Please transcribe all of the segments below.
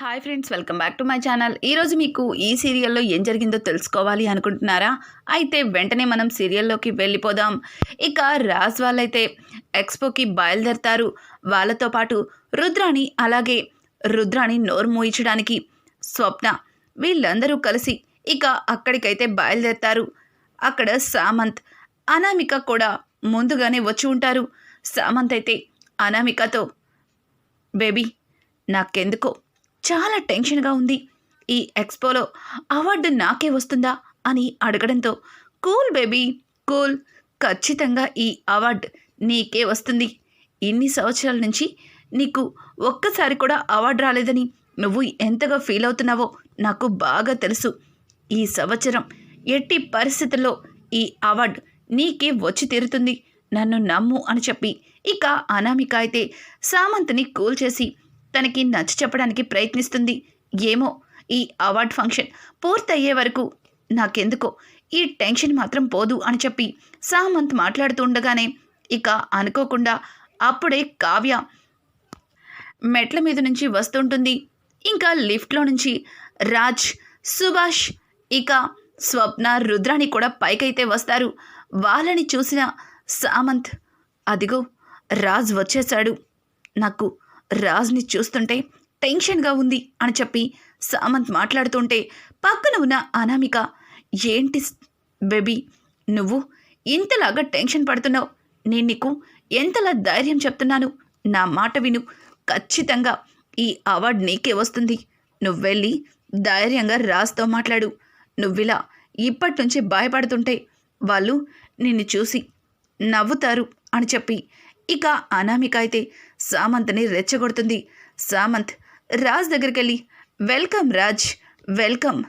Hi friends welcome back to my channel ఈరోజు మీకు ఈ సీరియల్లో ఏం జరిగిందో తెలుసుకోవాలి అనుకుంటున్నారా? అయితే వెంటనే మనం సీరియల్లోకి వెళ్ళిపోదాం. ఇక రాజ్ వాళ్ళైతే ఎక్స్పోకి బయలుదేరతారు. వాళ్ళతో పాటు రుద్రాణి అలాగే రుద్రాణి నోరు మూయించడానికి స్వప్న వీళ్ళందరూ కలిసి ఇక అక్కడికైతే బయలుదేరతారు. అక్కడ సామంత్ అనామిక కూడా ముందుగానే వచ్చి ఉంటారు. సామంత్ అయితే అనామికతో బేబీ నాకెందుకో చాలా టెన్షన్గా ఉంది. ఈ ఎక్స్పోలో అవార్డు నాకే వస్తుందా అని అడగడంతో కూల్ బేబీ కూల్ ఖచ్చితంగా ఈ అవార్డు నీకే వస్తుంది. ఇన్ని సంవత్సరాల నుంచి నీకు ఒక్కసారి కూడా అవార్డు రాలేదని నువ్వు ఎంతగా ఫీల్ అవుతున్నావో నాకు బాగా తెలుసు. ఈ సంవత్సరం ఎట్టి పరిస్థితుల్లో ఈ అవార్డు నీకే వచ్చి తీరుతుంది. నన్ను నమ్ము అని చెప్పి ఇక అనామిక అయితే సామంత్ని కూల్ చేసి తనకి నచ్చ చెప్పడానికి ప్రయత్నిస్తుంది. ఏమో ఈ అవార్డ్ ఫంక్షన్ పూర్తయ్యే వరకు నాకెందుకో ఈ టెన్షన్ మాత్రం పోదు అని చెప్పి సామంత్ మాట్లాడుతూ ఉండగానే ఇక అనుకోకుండా అప్పుడే కావ్య మెట్ల మీద నుంచి వస్తుంటుంది. ఇంకా లిఫ్ట్లో నుంచి రాజ్ సుభాష్ ఇక స్వప్న రుద్రాని కూడా పైకైతే వస్తారు. వాళ్ళని చూసిన సామంత్ అదిగో రాజ్ వచ్చేశాడు. నాకు రాజ్ని చూస్తుంటే టెన్షన్గా ఉంది అని చెప్పి సామంత్ మాట్లాడుతుంటే పక్కన ఉన్న అనామిక ఏంటి బేబీ నువ్వు ఇంతలాగా టెన్షన్ పడుతున్నావు? నేను నీకు ఎంతలా ధైర్యం చెప్తున్నాను? నా మాట విను. ఖచ్చితంగా ఈ అవార్డు నీకే వస్తుంది. నువ్వు వెళ్ళి ధైర్యంగా రాజ్తో మాట్లాడు. నువ్విలా ఇప్పటి నుంచి భయపడుతుంటే వాళ్ళు నిన్ను చూసి నవ్వుతారు అని చెప్పి ఇక అనామిక అయితే సామంత్ని రెచ్చగొడుతుంది. సామంత్ రాజ్ దగ్గరికి వెళ్ళి వెల్కమ్ రాజ్ వెల్కమ్.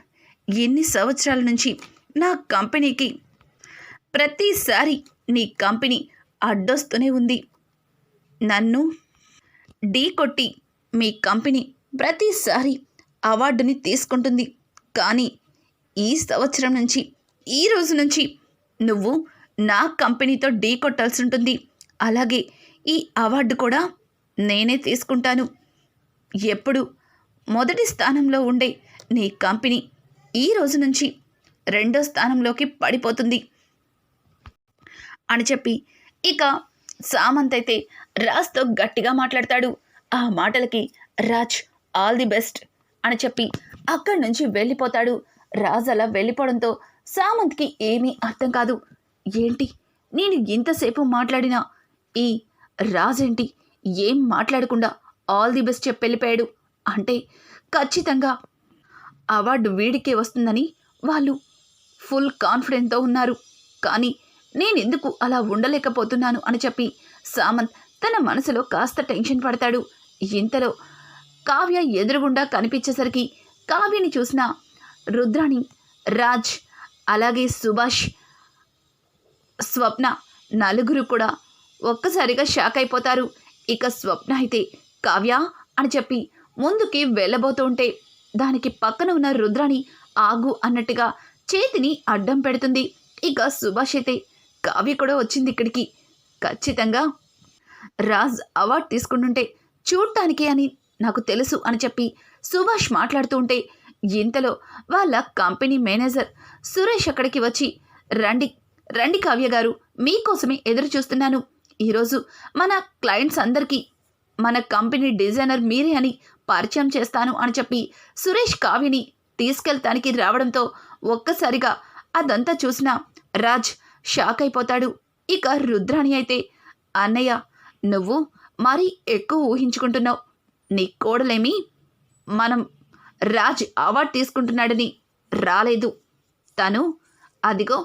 ఎన్ని సంవత్సరాల నుంచి నా కంపెనీకి ప్రతిసారి నీ కంపెనీ అడ్డొస్తూనే ఉంది. నన్ను ఢీ కొట్టి మీ కంపెనీ ప్రతిసారి అవార్డుని తీసుకుంటుంది. కానీ ఈ సంవత్సరం నుంచి ఈ రోజు నుంచి నువ్వు నా కంపెనీతో ఢీ కొట్టాల్సి ఉంటుంది. అలాగే ఈ అవార్డు కూడా నేనే తీసుకుంటాను. ఎప్పుడు? మొదటి స్థానంలో ఉండే నీ కంపెనీ ఈ రోజు నుంచి రెండో స్థానంలోకి పడిపోతుంది అని చెప్పి ఇక సామంత్ అయితే రాజ్తో గట్టిగా మాట్లాడతాడు. ఆ మాటలకి రాజ్ ఆల్ ది బెస్ట్ అని చెప్పి అక్కడి నుంచి వెళ్ళిపోతాడు. రాజ్ అలా వెళ్ళిపోవడంతో సామంత్కి ఏమీ అర్థం కాదు. ఏంటి? నేను ఇంతసేపు మాట్లాడినా ఈ రాజేంటి ఏం మాట్లాడకుండా ఆల్ ది బెస్ట్ చెప్పి వెళ్ళిపోయాడు. అంటే ఖచ్చితంగా అవార్డు వీడికే వస్తుందని వాళ్ళు ఫుల్ కాన్ఫిడెంట్తో ఉన్నారు. కానీ నేనెందుకు అలా ఉండలేకపోతున్నాను అని చెప్పి సామంత్ తన మనసులో కాస్త టెన్షన్ పడతాడు. ఇంతలో కావ్య ఎదురుగుండా కనిపించేసరికి కావ్యని చూసిన రుద్రాణి రాజ్ అలాగే సుభాష్ స్వప్న నలుగురు కూడా ఒక్కసారిగా షాక్ అయిపోతారు. ఇక స్వప్న అయితే కావ్య అని చెప్పి ముందుకి వెళ్ళబోతుంటే దానికి పక్కన ఉన్న రుద్రాణి ఆగు అన్నట్టుగా చేతిని అడ్డం పెడుతుంది. ఇక సుభాష్ అయితే కావ్య కూడా వచ్చింది ఇక్కడికి. ఖచ్చితంగా రాజ్ అవార్డు తీసుకుంటుంటే చూడటానికి అని నాకు తెలుసు అని చెప్పి సుభాష్ మాట్లాడుతూ ఉంటే ఇంతలో వాళ్ళ కంపెనీ మేనేజర్ సురేష్ అక్కడికి వచ్చి రండి రండి కావ్య గారు మీకోసమే ఎదురు చూస్తున్నాను ఈరోజు మన క్లయింట్స్ అందరికీ మన కంపెనీ డిజైనర్ మీరే అని పరిచయం చేస్తాను అని చెప్పి సురేష్ కావ్యని తీసుకెళ్తానికి రావడంతో ఒక్కసారిగా అదంతా చూసిన రాజ్ షాక్ అయిపోతాడు. ఇక రుద్రాణి అయితే అన్నయ్య నువ్వు మరీ ఎక్కువ ఊహించుకుంటున్నావు. నీ కోడలేమి? మనం రాజ్ అవార్డు తీసుకుంటున్నాడని రాలేదు. తను అదిగో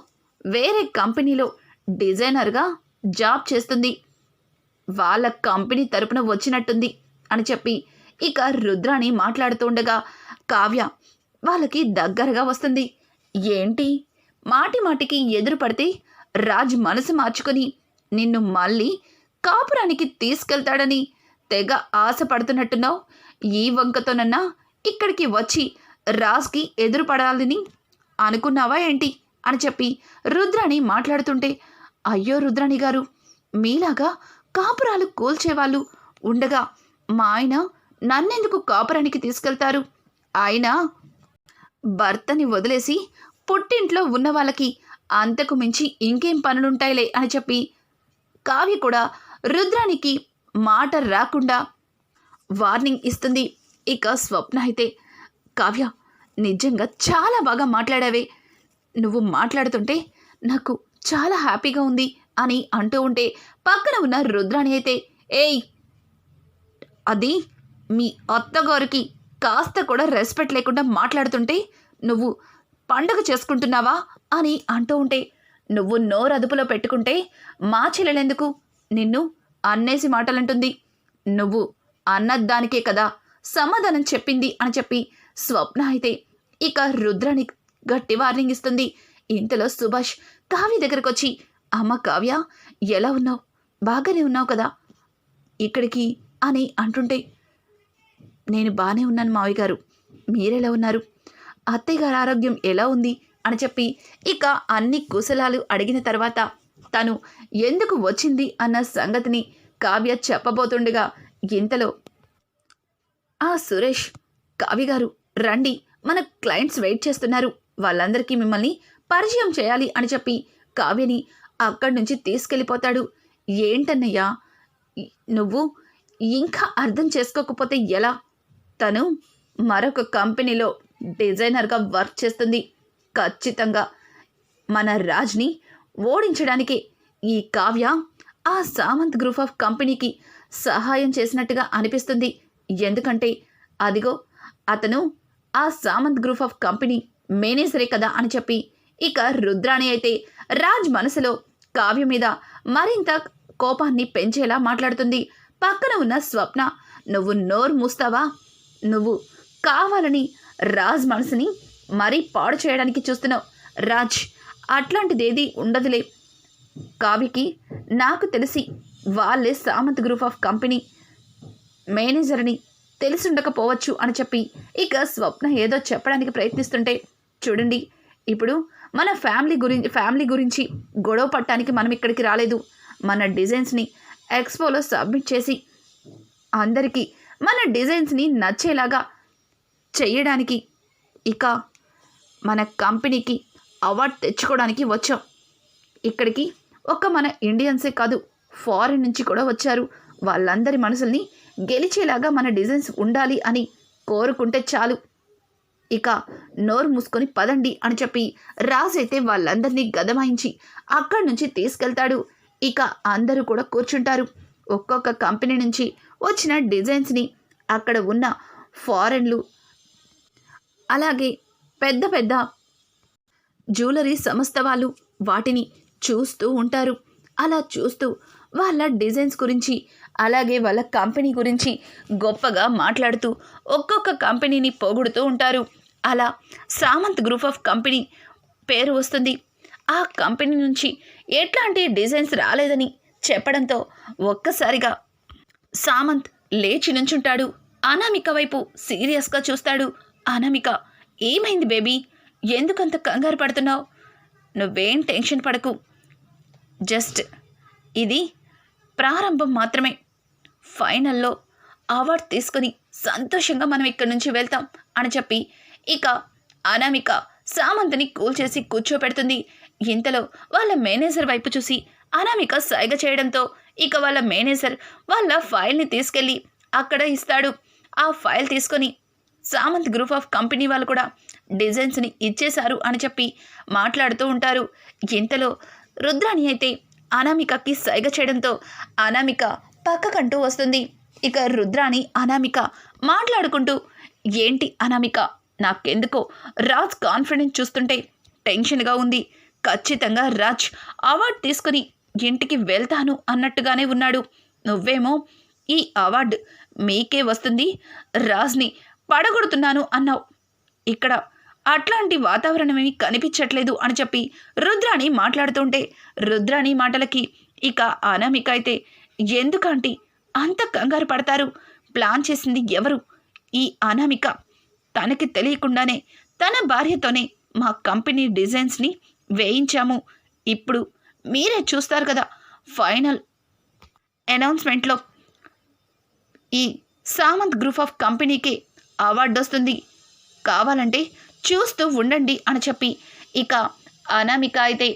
వేరే కంపెనీలో డిజైనర్గా జాబ్ చేస్తుంది. వాళ్ళ కంపెనీ తరపున వచ్చినట్టుంది అని చెప్పి ఇక రుద్రాణి మాట్లాడుతూ ఉండగా కావ్య వాళ్ళకి దగ్గరగా వస్తుంది. ఏంటి? మాటి మాటికి ఎదురు పడితే రాజ్ మనసు మార్చుకొని నిన్ను మళ్ళీ కాపురానికి తీసుకెళ్తాడని తెగ ఆశపడుతున్నట్టున్నావు. ఈ వంకతోనన్నా ఇక్కడికి వచ్చి రాజ్కి ఎదురుపడాలని అనుకున్నావా ఏంటి? అని చెప్పి రుద్రాణి మాట్లాడుతుంటే అయ్యో రుద్రాణి గారు మీలాగా కాపురాలు కూల్చేవాళ్ళు ఉండగా మా ఆయన నన్నెందుకు కాపురానికి తీసుకెళ్తారు? ఆయన భర్తని వదిలేసి పుట్టింట్లో ఉన్న వాళ్ళకి అంతకు మించి ఇంకేం పనులుంటాయిలే అని చెప్పి కావ్య కూడా రుద్రానికి మాట రాకుండా వార్నింగ్ ఇస్తుంది. ఇక స్వప్న అయితే కావ్య నిజంగా చాలా బాగా మాట్లాడావే. నువ్వు మాట్లాడుతుంటే నాకు చాలా హ్యాపీగా ఉంది అని అంటూ ఉంటే పక్కన ఉన్న రుద్రాణి అయితే ఏయ్ అది మీ అత్తగారికి కాస్త కూడా రెస్పెక్ట్ లేకుండా మాట్లాడుతుంటే నువ్వు పండగ చేసుకుంటున్నావా? అని అంటూ ఉంటే నువ్వు నోరు అదుపులో పెట్టుకుంటే మా చెల్లెలెందుకు? నిన్ను అన్నేసి మాటలంటుంది. నువ్వు అన్నదానికే కదా సమాధానం చెప్పింది అని చెప్పి స్వప్న అయితే ఇక రుద్రాని గట్టి వార్నింగ్ ఇస్తుంది. ఇంతలో సుభాష్ కావ్య దగ్గరకు వచ్చి అమ్మ కావ్య ఎలా ఉన్నావు? బాగానే ఉన్నావు కదా? ఇక్కడికి అని అంటుంటే నేను బాగానే ఉన్నాను మావి గారు. మీరెలా ఉన్నారు? అత్తయ్య గారి ఆరోగ్యం ఎలా ఉంది అని చెప్పి ఇక అన్ని కుశలాలు అడిగిన తర్వాత తను ఎందుకు వచ్చింది అన్న సంగతిని కావ్య చెప్పబోతుండగా ఇంతలో ఆ సురేష్ కావ్య గారు రండి. మన క్లయింట్స్ వెయిట్ చేస్తున్నారు. వాళ్ళందరికీ మిమ్మల్ని పరిచయం చేయాలి అని చెప్పి కావ్యని అక్కడి నుంచి తీసుకెళ్ళిపోతాడు. ఏంటన్నయ్యా? నువ్వు ఇంకా అర్థం చేసుకోకపోతే ఎలా? తను మరొక కంపెనీలో డిజైనర్గా వర్క్ చేస్తుంది. ఖచ్చితంగా. మన రాజ్ని ఓడించడానికి ఈ కావ్య ఆ సామంత్ గ్రూప్ ఆఫ్ కంపెనీకి సహాయం చేసినట్టుగా అనిపిస్తుంది. ఎందుకంటే అదిగో అతను ఆ సామంత్ గ్రూప్ ఆఫ్ కంపెనీ మేనేజరే కదా అని చెప్పి ఇక రుద్రాణి అయితే రాజ్ మనసులో కావ్య మీద మరింత కోపాన్ని పెంచేలా మాట్లాడుతుంది. పక్కన ఉన్న స్వప్న నువ్వు నోరు మూస్తావా? నువ్వు కావాలని రాజ్ మనసుని మరీ పాడు చేయడానికి చూస్తున్నావు. రాజ్ అట్లాంటిదేది ఉండదులే. కావ్యకి నాకు తెలిసి వాళ్ళే సామంత్ గ్రూప్ ఆఫ్ కంపెనీ మేనేజర్ని తెలిసి ఉండకపోవచ్చు అని చెప్పి ఇక స్వప్న ఏదో చెప్పడానికి ప్రయత్నిస్తుంటే చూడండి ఇప్పుడు మన ఫ్యామిలీ గురించి ఫ్యామిలీ గురించి గొడవ పట్టడానికి మనం ఇక్కడికి రాలేదు. మన డిజైన్స్ని ఎక్స్పోలో సబ్మిట్ చేసి అందరికీ మన డిజైన్స్ని నచ్చేలాగా చేయడానికి ఇక మన కంపెనీకి అవార్డు తెచ్చుకోవడానికి వచ్చాం. ఇక్కడికి ఒక మన ఇండియన్సే కాదు ఫారిన్ నుంచి కూడా వచ్చారు. వాళ్ళందరి మనసుల్ని గెలిచేలాగా మన డిజైన్స్ ఉండాలి అని కోరుకుంటే చాలు. ఇక నోరు మూసుకొని పదండి అని చెప్పి రాజు అయితే వాళ్ళందరినీ గదమాయించి అక్కడి నుంచి తీసుకెళ్తాడు. ఇక అందరూ కూడా కూర్చుంటారు. ఒక్కొక్క కంపెనీ నుంచి వచ్చిన డిజైన్స్ని అక్కడ ఉన్న ఫారెన్లు అలాగే పెద్ద పెద్ద జ్యువెలరీ సంస్థ వాళ్ళు వాటిని చూస్తూ ఉంటారు. అలా చూస్తూ వాళ్ళ డిజైన్స్ గురించి అలాగే వాళ్ళ కంపెనీ గురించి గొప్పగా మాట్లాడుతూ ఒక్కొక్క కంపెనీని పొగుడుతూ ఉంటారు. అలా సామంత్ గ్రూప్ ఆఫ్ కంపెనీ పేరు వస్తుంది. ఆ కంపెనీ నుంచి ఎట్లాంటి డిజైన్స్ రాలేదని చెప్పడంతో ఒక్కసారిగా సామంత్ లేచి నుంచుంటాడు. అనామిక వైపు సీరియస్గా చూస్తాడు. అనామిక ఏమైంది బేబీ? ఎందుకంత కంగారు పడుతున్నావు? నువ్వేం టెన్షన్ పడకు. జస్ట్ ఇది ప్రారంభం మాత్రమే. ఫైనల్లో అవార్డు తీసుకొని సంతోషంగా మనం ఇక్కడి నుంచి వెళ్తాం అని చెప్పి ఇక అనామిక సామంత్ని కూల్ చేసి కూర్చోపెడుతుంది. ఇంతలో వాళ్ళ మేనేజర్ వైపు చూసి అనామిక సైగ చేయడంతో ఇక వాళ్ళ మేనేజర్ వాళ్ళ ఫైల్ని తీసుకెళ్ళి అక్కడ ఇస్తాడు. ఆ ఫైల్ తీసుకొని సామంత్ గ్రూప్ ఆఫ్ కంపెనీ వాళ్ళు కూడా డిజైన్స్ని ఇచ్చేశారు అని చెప్పి మాట్లాడుతూ ఉంటారు. ఇంతలో రుద్రాణి అయితే అనామికకి సైగ చేయడంతో అనామిక పక్కకంటూ వస్తుంది. ఇక రుద్రాణి అనామిక మాట్లాడుకుంటూ ఏంటి అనామిక నాకెందుకో రాజ్ కాన్ఫిడెన్స్ చూస్తుంటే టెన్షన్గా ఉంది. ఖచ్చితంగా రాజ్ అవార్డు తీసుకుని ఇంటికి వెళ్తాను అన్నట్టుగానే ఉన్నాడు. నువ్వేమో ఈ అవార్డు మీకే వస్తుంది. రాజ్ని పడగొడుతున్నాను అన్నావు. ఇక్కడ అట్లాంటి వాతావరణం కనిపించట్లేదు అని చెప్పి రుద్రాణి మాట్లాడుతుంటే రుద్రాణి మాటలకి ఇక అనామిక అయితే ఎందుకంటే అంత కంగారు పడతారు. ప్లాన్ చేసింది ఎవరు? ఈ అనామిక. తనకి తెలియకుండానే తన భార్యతోనే మా కంపెనీ డిజైన్స్ని వేయించాము. ఇప్పుడు మీరే చూస్తారు కదా ఫైనల్ అనౌన్స్మెంట్లో ఈ సామంత్ గ్రూప్ ఆఫ్ కంపెనీకి అవార్డు వస్తుంది. కావాలంటే చూస్తూ ఉండండి అని చెప్పి ఇక అనామిక అయితే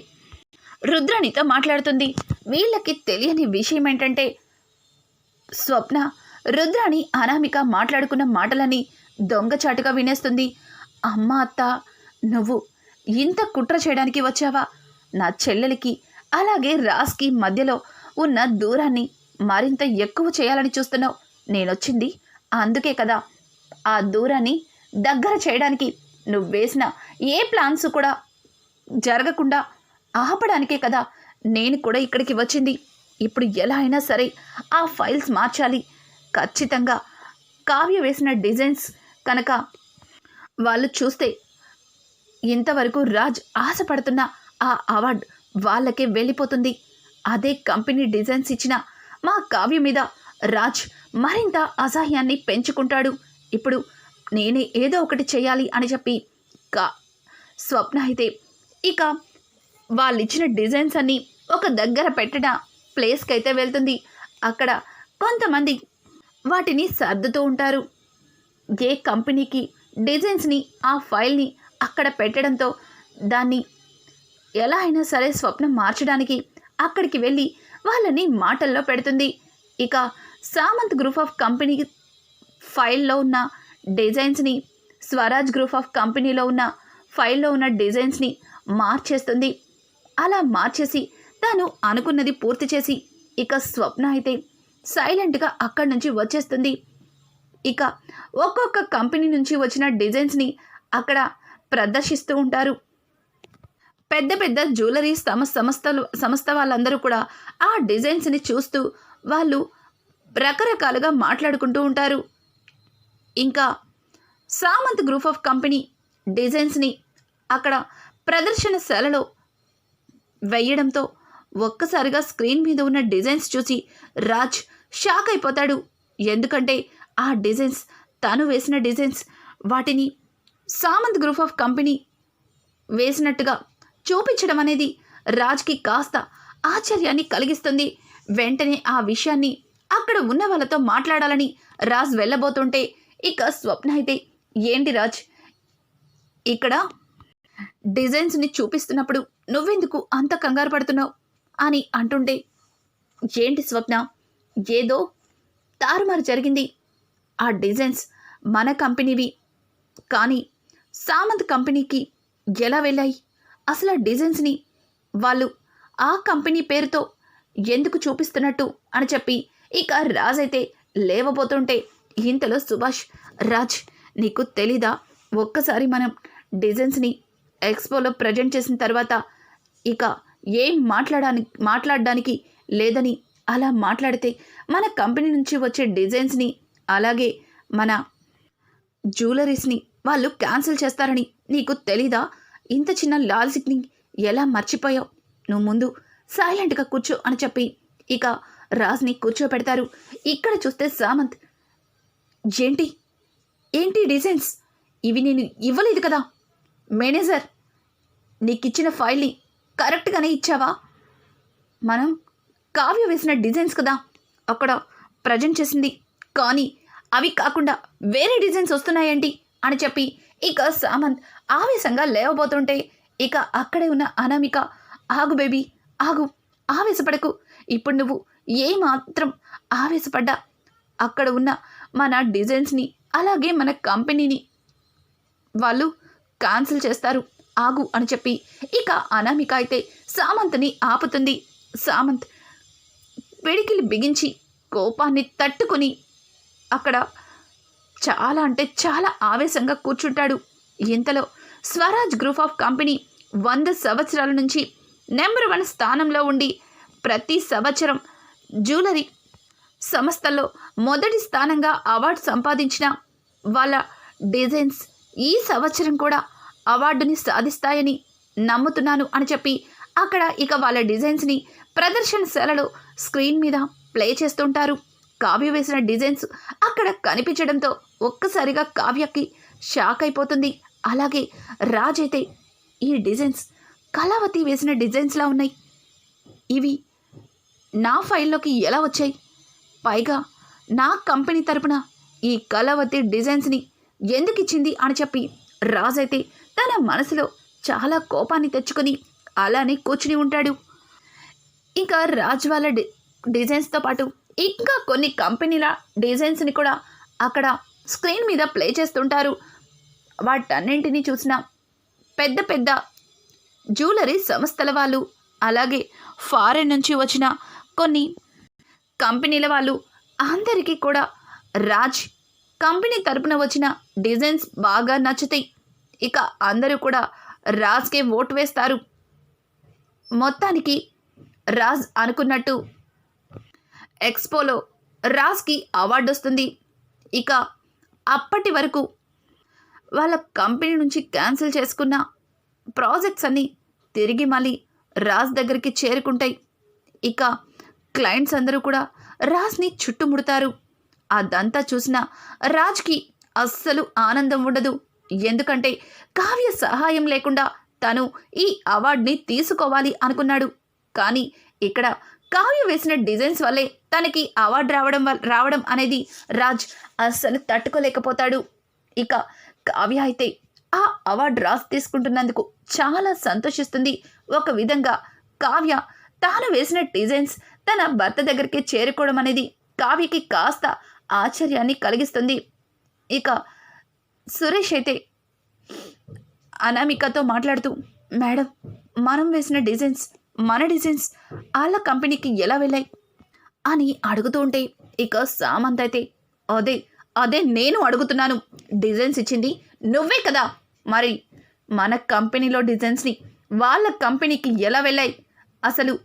రుద్రాణితో మాట్లాడుతుంది. వీళ్ళకి తెలియని విషయం ఏంటంటే స్వప్న రుద్రాణి అనామిక మాట్లాడుకున్న మాటలని దొంగచాటుగా వినేస్తుంది. అమ్మ అత్త నువ్వు ఇంత కుట్ర చేయడానికి వచ్చావా? నా చెల్లెలికి అలాగే రాస్కి మధ్యలో ఉన్న దూరాన్ని మరింత ఎక్కువ చేయాలని చూస్తున్నావు. నేనొచ్చింది. అందుకే కదా. ఆ దూరాన్ని దగ్గర చేయడానికి నువ్వు వేసిన ఏ ప్లాన్స్ కూడా జరగకుండా ఆపడానికే కదా నేను కూడా ఇక్కడికి వచ్చింది. ఇప్పుడు ఎలా అయినా సరే ఆ ఫైల్స్ మార్చాలి. ఖచ్చితంగా కావ్య వేసిన డిజైన్స్ కనుక వాళ్ళు చూస్తే ఇంతవరకు రాజ్ ఆశపడుతున్న ఆ అవార్డ్ వాళ్ళకే వెళ్ళిపోతుంది. అదే కంపెనీ డిజైన్స్ ఇచ్చిన మా కావ్య మీద రాజ్ మరింత అసహ్యాన్ని పెంచుకుంటాడు. ఇప్పుడు నేనే ఏదో ఒకటి చేయాలి అని చెప్పి కా స్వప్న అయితే ఇక వాళ్ళు ఇచ్చిన డిజైన్స్ అన్నీ ఒక దగ్గర పెట్టిన ప్లేస్కి అయితే వెళ్తుంది. అక్కడ కొంతమంది వాటిని సర్దుతూ ఉంటారు. ఏ కంపెనీకి డిజైన్స్ని ఆ ఫైల్ని అక్కడ పెట్టడంతో దాన్ని ఎలా అయినా సరే స్వప్నం మార్చడానికి అక్కడికి వెళ్ళి వాళ్ళని మాటల్లో పెడుతుంది. ఇక సామంత్ గ్రూప్ ఆఫ్ కంపెనీ ఫైల్లో ఉన్న డిజైన్స్ని స్వరాజ్ గ్రూప్ ఆఫ్ కంపెనీలో ఉన్న ఫైల్లో ఉన్న డిజైన్స్ని మార్చేస్తుంది. అలా మార్చేసి తాను అనుకున్నది పూర్తి చేసి ఇక స్వప్న అయితే సైలెంట్గా అక్కడి నుంచి వచ్చేస్తుంది. ఇక ఒక్కొక్క కంపెనీ నుంచి వచ్చిన డిజైన్స్ని అక్కడ ప్రదర్శిస్తూ ఉంటారు. పెద్ద పెద్ద జ్యువెలరీ సమ సంస్థలు సంస్థ వాళ్ళందరూ కూడా ఆ డిజైన్స్ని చూస్తూ వాళ్ళు రకరకాలుగా మాట్లాడుకుంటూ ఉంటారు. ఇంకా సామంత్ గ్రూప్ ఆఫ్ కంపెనీ డిజైన్స్ని అక్కడ ప్రదర్శనశాలలో వేయడంతో ఒక్కసారిగా స్క్రీన్ మీద ఉన్న డిజైన్స్ చూసి రాజ్ షాక్ అయిపోతాడు. ఎందుకంటే ఆ డిజైన్స్ తాను వేసిన డిజైన్స్ వాటిని సామంత్ గ్రూప్ ఆఫ్ కంపెనీ వేసినట్టుగా చూపించడం అనేది రాజ్కి కాస్త ఆశ్చర్యాన్ని కలిగిస్తుంది. వెంటనే ఆ విషయాన్ని అక్కడ ఉన్న వాళ్ళతో మాట్లాడాలని రాజ్ వెళ్ళబోతుంటే ఇక స్వప్న అయితే ఏంటి రాజ్? ఇక్కడ డిజైన్స్ని చూపిస్తున్నప్పుడు నువ్వెందుకు అంత కంగారు పడుతున్నావు? అని అంటుండే ఏంటి స్వప్న? ఏదో తారుమారు జరిగింది. ఆ డిజైన్స్ మన కంపెనీవి. కానీ సామంత్ కంపెనీకి ఎలా వెళ్ళాయి? అసలు ఆ డిజైన్స్ని వాళ్ళు ఆ కంపెనీ పేరుతో ఎందుకు చూపిస్తున్నట్టు అని చెప్పి ఇక రాజ్ అయితే లేవబోతుంటే ఇంతలో సుభాష్ రాజ్ నీకు తెలీదా? ఒక్కసారి మనం డిజైన్స్ని ఎక్స్పోలో ప్రజెంట్ చేసిన తర్వాత ఇక ఏం మాట్లాడడానికి మాట్లాడడానికి లేదని అలా మాట్లాడితే మన కంపెనీ నుంచి వచ్చే డిజైన్స్ని అలాగే మన జ్యువెలరీస్ని వాళ్ళు క్యాన్సిల్ చేస్తారని నీకు తెలీదా? ఇంత చిన్న లాల్సిక్ని ఎలా మర్చిపోయావు? నువ్వు ముందు సైలెంట్గా కూర్చో అని చెప్పి ఇక రాజ్ని కూర్చోపెడతారు ఇక్కడ చూస్తే సామంత్ ఏంటి ఏంటి డిజైన్స్? ఇవి నేను ఇవ్వలేదు కదా? మేనేజర్ నీకు ఇచ్చిన ఫైల్ని కరెక్ట్గానే ఇచ్చావా? మనం కావ్య వేసిన డిజైన్స్ కదా అక్కడ ప్రజెంట్ చేసింది కానీ అవి కాకుండా వేరే డిజైన్స్ వస్తున్నాయండి అని చెప్పి ఇక సామంత్ ఆవేశంగా లేవబోతుంటే ఇక అక్కడే ఉన్న అనామిక ఆగు బేబీ ఆగు ఆవేశపడకు. ఇప్పుడు నువ్వు ఏ మాత్రం ఆవేశపడ్డా? అక్కడ ఉన్న మన డిజైన్స్ని అలాగే మన కంపెనీని వాళ్ళు క్యాన్సిల్ చేస్తారు. ఆగు అని చెప్పి ఇక అనామిక అయితే సామంత్ని ఆపుతుంది. సామంత్ పిడికిలి బిగించి కోపాన్ని తట్టుకొని అక్కడ చాలా అంటే చాలా ఆవేశంగా కూర్చుంటాడు. ఇంతలో స్వరాజ్ గ్రూప్ ఆఫ్ కంపెనీ వంద సంవత్సరాల నుంచి నెంబర్ వన్ స్థానంలో ఉండి ప్రతి సంవత్సరం జ్యువెలరీ సంస్థల్లో మొదటి స్థానంగా అవార్డు సంపాదించిన వాళ్ళ డిజైన్స్ ఈ సంవత్సరం కూడా అవార్డుని సాధిస్తాయని నమ్ముతున్నాను అని చెప్పి అక్కడ ఇక వాళ్ళ డిజైన్స్ని ప్రదర్శనశాలలో స్క్రీన్ మీద ప్లే చేస్తుంటారు. కావ్య వేసిన డిజైన్స్ అక్కడ కనిపించడంతో ఒక్కసారిగా కావ్యకి షాక్ అయిపోతుంది. అలాగే రాజ్ అయితే ఈ డిజైన్స్ కళావతి వేసిన డిజైన్స్లా ఉన్నాయి. ఇవి నా ఫైల్లోకి ఎలా వచ్చాయి? పైగా నా కంపెనీ తరపున ఈ కళావతి డిజైన్స్ని ఎందుకు ఇచ్చింది అని చెప్పి రాజైతే తన మనసులో చాలా కోపాన్ని తెచ్చుకొని అలానే కూర్చుని ఉంటాడు. ఇంకా రాజ్ వాళ్ళ డి డిజైన్స్తో పాటు ఇంకా కొన్ని కంపెనీల డిజైన్స్ని కూడా అక్కడ స్క్రీన్ మీద ప్లే చేస్తుంటారు. వాటన్నింటినీ చూసిన పెద్ద పెద్ద జ్యువెలరీ సంస్థల వాళ్ళు అలాగే ఫారెన్ నుంచి వచ్చిన కొన్ని కంపెనీల వాళ్ళు అందరికీ కూడా రాజ్ కంపెనీ తరపున వచ్చిన డిజైన్స్ బాగా నచ్చుతాయి. ఇక అందరూ కూడా రాజ్కే ఓటు వేస్తారు. మొత్తానికి రాజ్ అనుకున్నట్టు ఎక్స్పోలో రాజ్కి అవార్డు వస్తుంది. ఇక అప్పటి వరకు వాళ్ళ కంపెనీ నుంచి క్యాన్సిల్ చేసుకున్న ప్రాజెక్ట్స్ అన్నీ తిరిగి మళ్ళీ రాజ్ దగ్గరికి చేరుకుంటాయి. ఇక క్లయింట్స్ అందరూ కూడా రాజ్ని చుట్టుముడతారు. అదంతా చూసిన రాజ్కి అస్సలు ఆనందం ఉండదు. ఎందుకంటే కావ్య సహాయం లేకుండా తను ఈ అవార్డుని తీసుకోవాలి అనుకున్నాడు. కానీ ఇక్కడ కావ్య వేసిన డిజైన్స్ వల్లే తనకి అవార్డు రావడం వల్ల రావడం అనేది రాజ్ అస్సలు తట్టుకోలేకపోతాడు. ఇక కావ్య అయితే ఆ అవార్డు రాజ్ తీసుకుంటున్నందుకు చాలా సంతోషిస్తుంది. ఒక విధంగా కావ్య తాను వేసిన డిజైన్స్ తన భర్త దగ్గరికి చేరుకోవడం అనేది కావ్యకి కాస్త ఆశ్చర్యాన్ని కలిగిస్తుంది. ఇక సురేష్ అయితే అనామికతో మాట్లాడుతూ మేడం మనం వేసిన డిజైన్స్ మన డిజైన్స్ వాళ్ళ కంపెనీకి ఎలా వెళ్ళాయి అని అడుగుతూ ఉంటే ఇక సామంత్ అయితే అదే అదే నేను అడుగుతున్నాను. డిజైన్స్ ఇచ్చింది నువ్వే కదా. మరి మన కంపెనీలో డిజైన్స్ని వాళ్ళ కంపెనీకి ఎలా వెళ్ళాయి? అసలు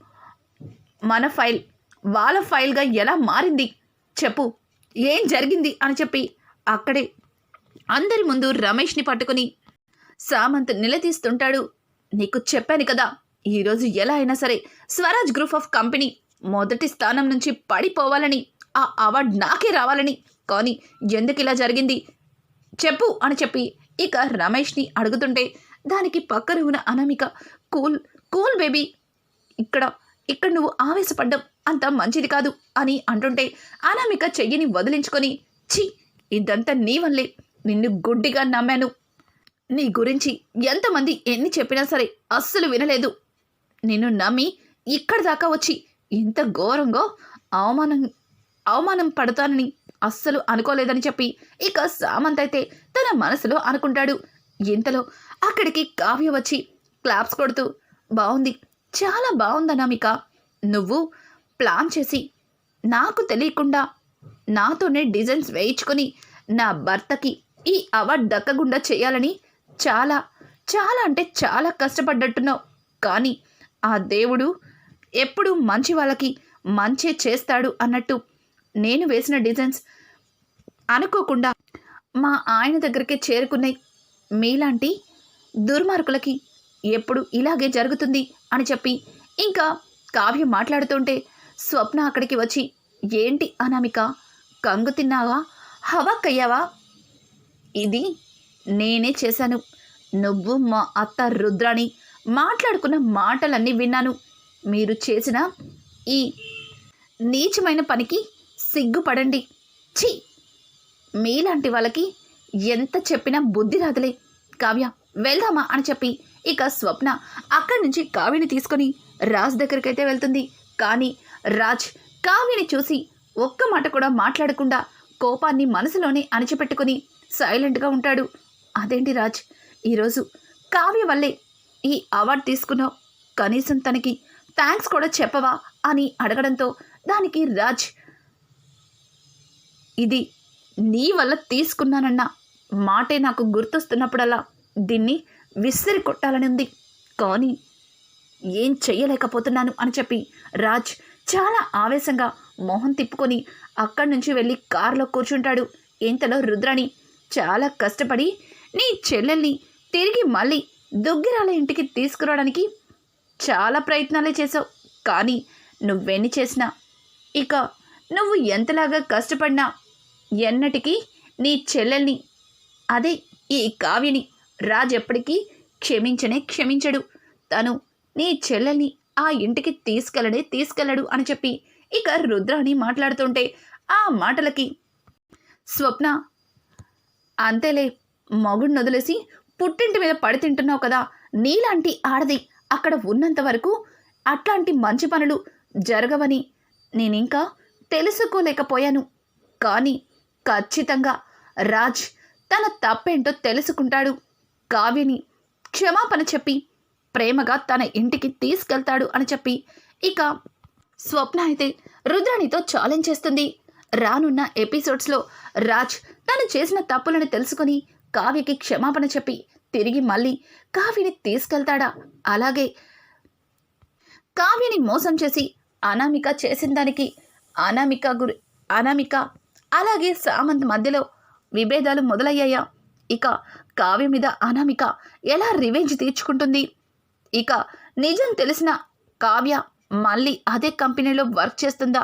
మన ఫైల్ వాళ్ళ ఫైల్గా ఎలా మారింది? చెప్పు. ఏం జరిగింది? అని చెప్పి అక్కడే అందరి ముందు రమేష్ని పట్టుకుని సామంత్ నిలదీస్తుంటాడు. నీకు చెప్పాను కదా ఈరోజు ఎలా అయినా సరే స్వరాజ్ గ్రూప్ ఆఫ్ కంపెనీ మొదటి స్థానం నుంచి పడిపోవాలని ఆ అవార్డు నాకే రావాలని. కానీ ఎందుకు ఇలా జరిగింది? చెప్పు అని చెప్పి ఇక రమేష్ని అడుగుతుంటే దానికి పక్కన ఉన్న అనామిక కూల్ కూల్ బేబీ ఇక్కడ ఇక్కడ నువ్వు ఆవేశపడ్డం అంత మంచిది కాదు అని అంటుంటే అనామిక చెయ్యిని వదిలించుకొని ఛీ ఇదంతా నీ వల్లే నిన్ను గుడ్డిగా నమ్మాను. నీ గురించి ఎంతమంది ఎన్ని చెప్పినా సరే అస్సలు వినలేదు. నిన్ను నమ్మి ఇక్కడి దాకా వచ్చి ఇంత ఘోరంగా అవమానం అవమానం పడతానని అస్సలు అనుకోలేదని చెప్పి ఇక సామంత్ అయితే తన మనసులో అనుకుంటాడు. ఇంతలో అక్కడికి కావ్య వచ్చి క్లాప్స్ కొడుతూ బాగుంది చాలా బాగుంది అనామిక నువ్వు ప్లాన్ చేసి నాకు తెలియకుండా నాతోనే డిజైన్స్ వేయించుకొని నా భర్తకి ఈ అవార్డు దక్కకుండా చేయాలని చాలా చాలా అంటే చాలా కష్టపడ్డట్టున్నావు. కానీ ఆ దేవుడు ఎప్పుడు మంచి వాళ్ళకి మంచే చేస్తాడు అన్నట్టు నేను వేసిన డిజైన్స్ అనుకోకుండా మా ఆయన దగ్గరికే చేరుకున్నాయి. మీలాంటి దుర్మార్గులకి ఎప్పుడు ఇలాగే జరుగుతుంది అని చెప్పి ఇంకా కావ్య మాట్లాడుతుంటే స్వప్న అక్కడికి వచ్చి ఏంటి అనామిక కంగు తిన్నావా? హవాక్కయ్యావా? ఇది నేనే చేశాను. నువ్వు మా అత్త రుద్రాని మాట్లాడుకున్న మాటలన్నీ విన్నాను. మీరు చేసిన ఈ నీచమైన పనికి సిగ్గుపడండి. ఛీ! మీలాంటి వాళ్ళకి ఎంత చెప్పినా బుద్ధి రాదులే. కావ్య వెళ్దామా అని చెప్పి ఇక స్వప్న అక్కడి నుంచి కావ్యని తీసుకొని రాజ్ దగ్గరికైతే వెళ్తుంది. కానీ రాజ్ కావ్యని చూసి ఒక్క మాట కూడా మాట్లాడకుండా కోపాన్ని మనసులోనే అణిచిపెట్టుకుని సైలెంట్గా ఉంటాడు. అదేంటి రాజ్? ఈరోజు కావ్య వల్లే ఈ అవార్డు తీసుకున్నావు కనీసం తనకి థ్యాంక్స్ కూడా చెప్పవా అని అడగడంతో దానికి రాజ్ ఇది నీ వల్ల తీసుకున్నానన్న మాటే నాకు గుర్తొస్తున్నప్పుడల్లా దీన్ని విసిరి కొట్టాలని ఉంది కానీ ఏం చెయ్యలేకపోతున్నాను అని చెప్పి రాజ్ చాలా ఆవేశంగా మొహం తిప్పుకొని అక్కడి నుంచి వెళ్ళి కారులో కూర్చుంటాడు. ఇంతలో రుద్రాణి చాలా కష్టపడి నీ చెల్లెల్ని తిరిగి మళ్ళీ దుగ్గిరాల ఇంటికి తీసుకురావడానికి చాలా ప్రయత్నాలే చేసావు కానీ నువ్వెన్ని చేసినా ఇక నువ్వు ఎంతలాగా కష్టపడినా ఎన్నటికీ నీ చెల్లెల్ని అదే ఈ కావ్యని రాజ్ ఎప్పటికీ క్షమించనే క్షమించడు. తను నీ చెల్లెల్ని ఆ ఇంటికి తీసుకెళ్ళడే తీసుకెళ్ళడు అని చెప్పి ఇక రుద్రాని మాట్లాడుతుంటే ఆ మాటలకి స్వప్న అంతేలే మగుడిని వదిలేసి పుట్టింటి మీద పడి తింటున్నావు కదా నీలాంటి ఆడది అక్కడ ఉన్నంత వరకు అట్లాంటి మంచి పనులు జరగవని నేనింకా తెలుసుకోలేకపోయాను. కానీ ఖచ్చితంగా రాజ్ తన తప్పేంటో తెలుసుకుంటాడు. కావ్యని క్షమాపణ చెప్పి ప్రేమగా తన ఇంటికి తీసుకెళ్తాడు అని చెప్పి ఇక స్వప్న అయితే రుద్రాణితో ఛాలెంజ్ చేస్తుంది. రానున్న ఎపిసోడ్స్లో రాజ్ తను చేసిన తప్పులను తెలుసుకొని కావ్యకి క్షమాపణ చెప్పి తిరిగి మళ్ళీ కావ్యని తీసుకెళ్తాడా? అలాగే కావ్యని మోసం చేసి అనామిక చేసిన దానికి అనామిక గురి అనామిక అలాగే సామంత్ మధ్యలో విభేదాలు మొదలయ్యాయా? ఇక కావ్య మీద అనామిక ఎలా రివెంజ్ తీర్చుకుంటుంది? ఇక నిజం తెలిసిన కావ్య మళ్ళీ అదే కంపెనీలో వర్క్ చేస్తుందా?